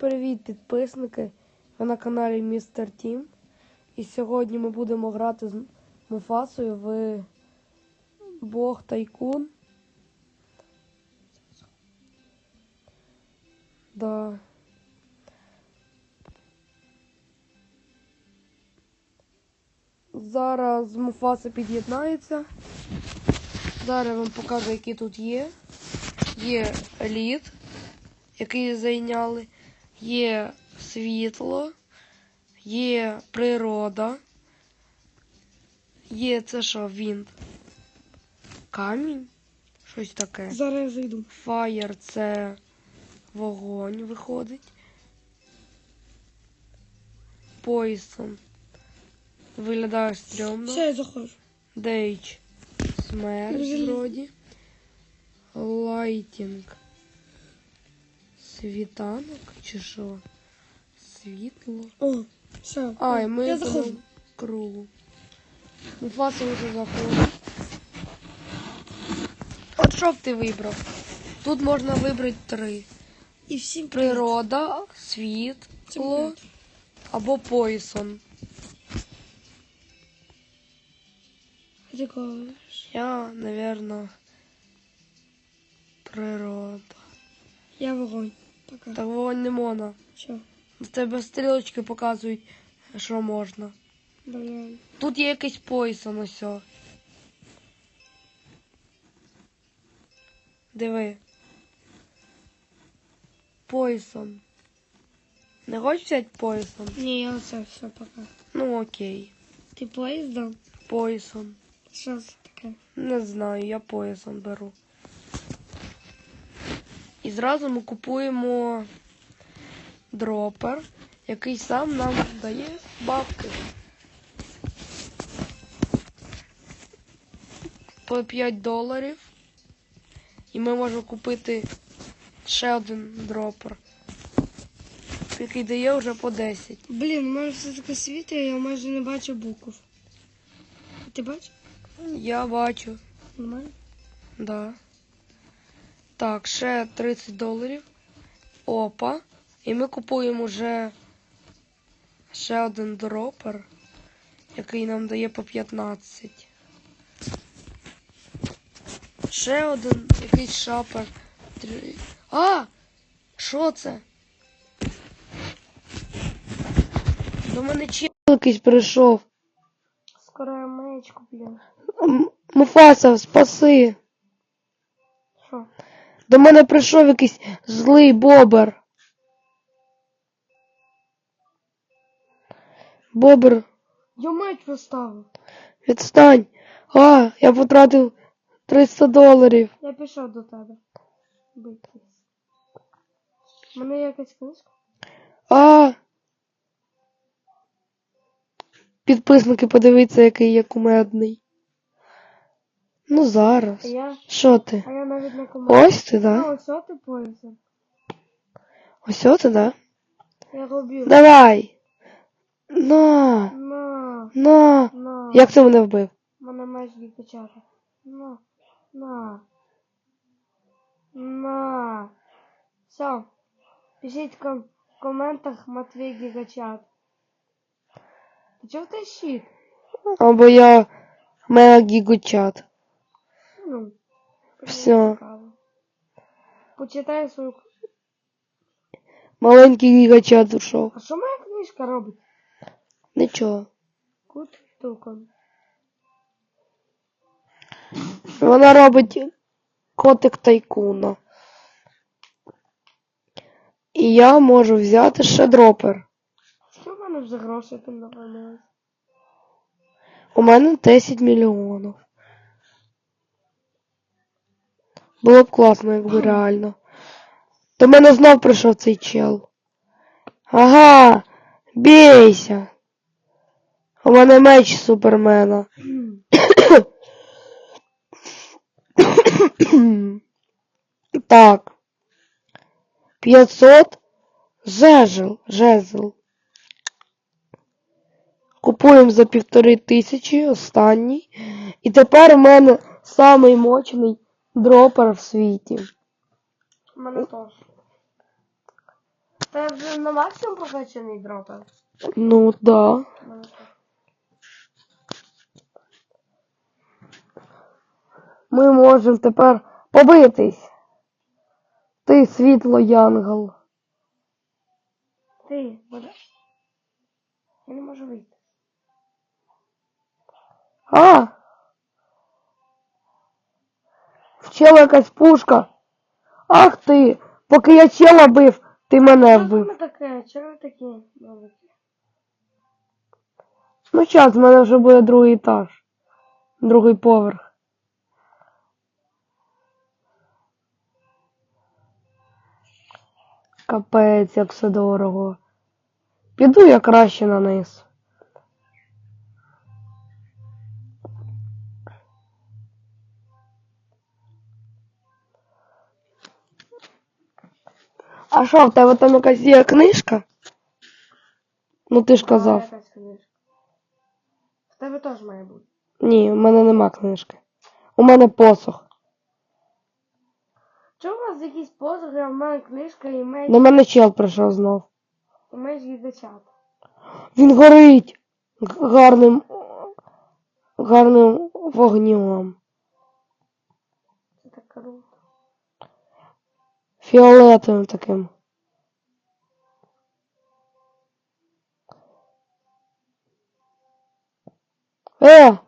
Привіт, підписники! Ви на каналі Містер Тім. І сьогодні ми будемо грати з Муфасою в Бог Тайкун. Да. Зараз Муфаса під'єднається. Зараз я вам покажу, які тут є. Є лід, який зайняли. Є світло, є природа. Є це що, він? Камінь? Щось таке. Зараз я зайду. Фаєр це вогонь виходить. Пойсон. Виглядає стрьомно. Все, я заходжу. Дейч. Смерть вроді. Лайтінг. Світанок чи що? Світло. О, все. А, і ми я заходжу. в кругу. Муфаса вже заходить. От що б ти вибрав? Тут можна вибрати три. І всім Природа, світло або. Ти кажеш? Я, напевно, природа. Я вогонь. Пока. Так вогонь не можна. Все. В тебе стрілочки показують, що можна. Бля. Тут є якийсь Пойсон ось. Диви. Пойсон. Не хочеш взяти Пойсон? Ні, я оце все пока. Ну окей. Ти поїздом? Пойсон. Що це таке? Не знаю, я поясом беру. І зразу ми купуємо дропер, який сам нам дає бабки. По 5 доларів. І ми можемо купити ще один дропер, який дає вже по 10. Блін, у мене все таке світло, я майже не бачу букв. Ти бачиш? Я бачу. Нормально? Да. Так, ще 30 доларів. Опа. І ми купуємо вже ще один дропер, який нам дає по 15. Ще один якийсь шапер. А! Що це? До мене чел якийсь прийшов. Скоро я маєчку, блін. Муфаса, спаси. Що? До мене прийшов якийсь злий бобер. Бобер, Я меч поставив. відстань. А, я потратив 300 доларів. Я пішов до тебе. Битись. У мене є якась книжка? А. Підписники, подивіться, який я кумедний. Ну А зараз. я, Що ти? а я навіть не команда. Ось ти, А, да? ось що ти поїздом? Ось ти, да? Я робив. Давай. На, На, на. на. Як це мене вбив? Мене меч відпечатав. На, на. На. Все. Пишіть в ком- коментах Матвій Гігачат. Ти чого ти щит? Або я мега гігучат. Ну, Всё. цікаво. Почитай свою... Маленький гігачат ушов. А що моя книжка робить? Нічого. Кут туком. Вона робить котик тайкуна. І я можу взяти ще дропер. Що в мене вже грошей там наповнилось? У мене 10 мільйонів. Було б класно, якби реально. До мене знов прийшов цей чел. Ага, бійся. У мене меч супермена. Так. 500 жезл, жезл. Купуємо за півтори тисячі останній. І тепер у мене самий мощний дропер в світі. У мене теж. Ти вже на максимум прокачаний дропер? Ну да. Ми можемо тепер побитись. Ти світло Янгол. Ти, буде. Я не можу вийти. А! В чела якась пушка. Ах ти! Поки я чела бив, ти мене вбив. таке? Чого ви такі? Ну щас, в мене вже буде другий етаж. Другий поверх. Капець, як все дорого. Піду я краще на низ. А що, в тебе там якась є книжка? Ну ти ж казав. якась книжка. В тебе теж має бути. Ні, в мене нема книжки. У мене посох. Чого у вас якісь позови, а в мене книжка і меч, До мене чел прийшов знов. і меч від. Він горить гарним гарним вогнем. Це так круто. Фіолетовим таким. Е!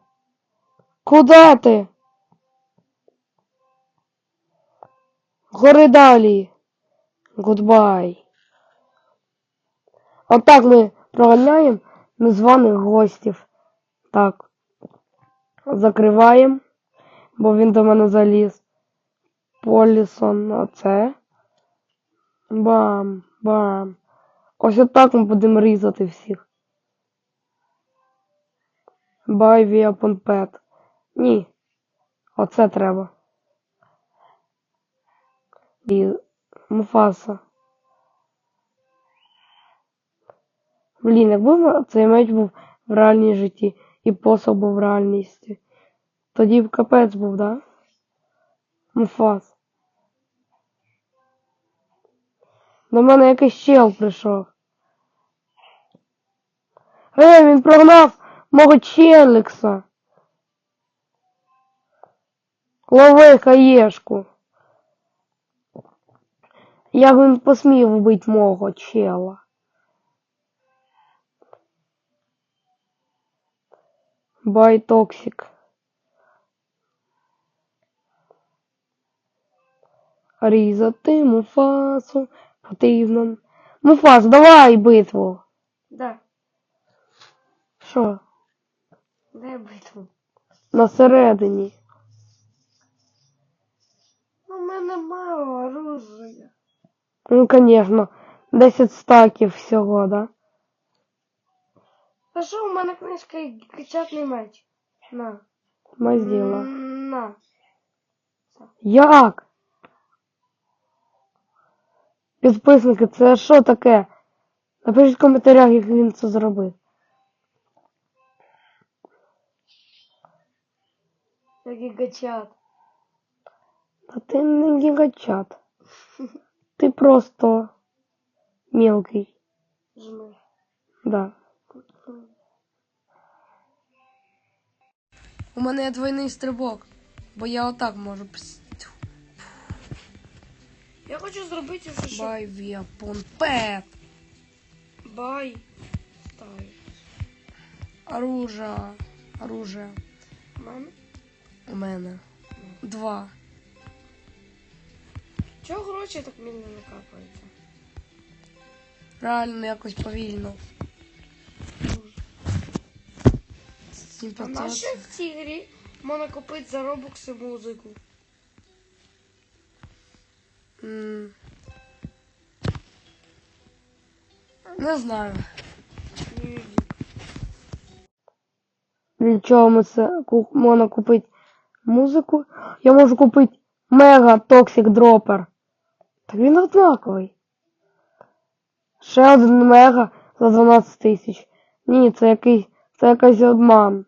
Куда ти? Гори далі. Гудбай. Отак ми проганяємо незваних гостів. Так. Закриваємо, бо він до мене заліз. Полісон, оце. Бам, бам. Ось отак ми будемо різати всіх. Buy via Pet. Ні. Оце треба. І Муфаса. Блін, якби цей меч був в реальній житті і посох був в реальності. Тоді б капець був, да? Муфас. До мене якийсь чел прийшов. Ей, він прогнав мого челікса. Лови хаєшку. Як він посмів вбити мого чела? Бай токсик. Різати муфасу потрібно. Муфас, давай битву. Да, Що? де битву? На середині. У мене мало оружия. Ну, конечно. 10 стаків всього, да? А що у мене книжка і печатний меч? На. Мазіла. На. Як? Підписники, це що таке? Напишіть в коментарях, як він це зробив. Як гігачат. Та ти не гігачат. Ти просто мелкий. Жми. Да. У мене є двойний стрибок, бо я отак можу. Я хочу зробити все, що... Бай віапон пет. Бай. Ставь. Оружие. Оружие. Мам. У мене. Два. Чого гроші так не капаються? Реально якось повільно. А на що в цій грі можна купити за робокси музику? Не знаю. Для чого ми це можна купити музику? Я можу купити Мега Токсик Дропер. Так він однаковий. Ще один мега за 12 тисяч. Ні, це якийсь. Це якийсь обман.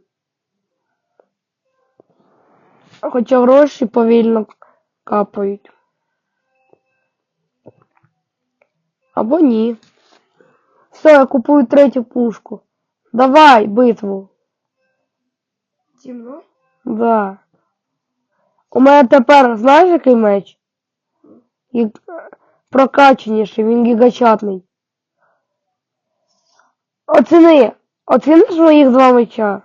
Хоча гроші повільно капають. Або ні. Все, я купую третю пушку. Давай битву. Темно? Да. У мене тепер, знаєш, який меч? І прокачаніший, він гігачатний. Оціни. Оціниш моїх два меча?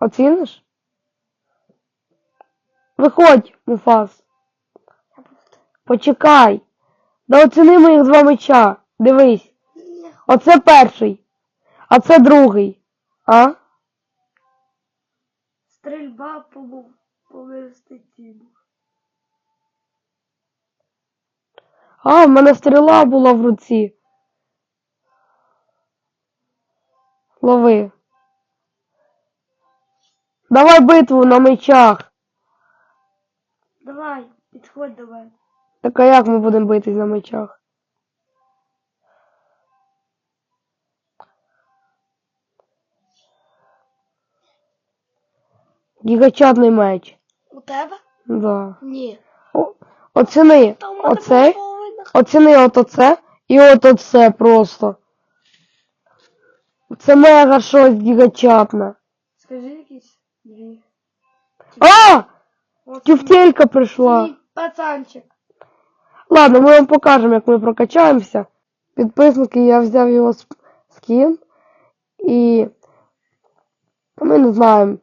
Оціниш? Виходь, Муфас. Почекай. Да оціни моїх два меча. Дивись. Оце перший. А це другий. А? Стрільба по, по. А, в мене стріла була в руці. Лови. Давай битву на мечах. Давай, підходь давай. Так а як ми будемо битись на мечах? Гігачатний меч. У тебе? Да. Ні. О, оціни. Оцей. Оціни от оце і от оце просто. Це мега щось гігачатне. Скажи якісь дві. А! Тюфтелька прийшла. Пацанчик. Ладно, ми вам покажемо, як ми прокачаємося. Підписники, я взяв його скін. І ми не знаємо.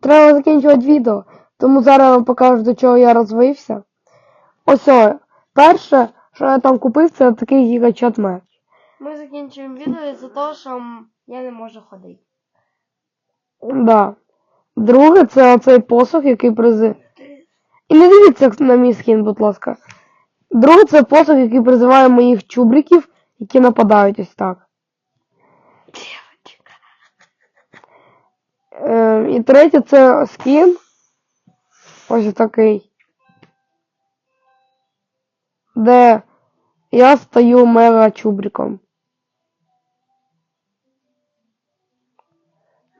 Треба закінчувати відео. Тому зараз я вам покажу, до чого я розвився. Ось о, перше, що я там купив, це такий гігачат меч. Ми закінчуємо відео за того, що я не можу ходити. Да. Друге, це оцей посох, який призи. І не дивіться на мій скін, будь ласка. Друге, це посох, який призиває моїх чубриків, які нападають ось так. Е, і третє це скін. Ось такий. Де я стаю мега чубриком.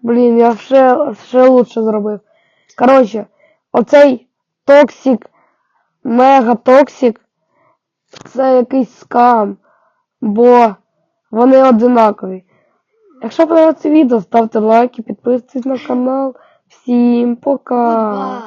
Блін, я ще, ще лучше зробив. Коротше, оцей токсик, мега токсик, це якийсь скам, бо вони одинакові. Якщо подобається відео, ставте лайки, підписуйтесь на канал. Всім пока!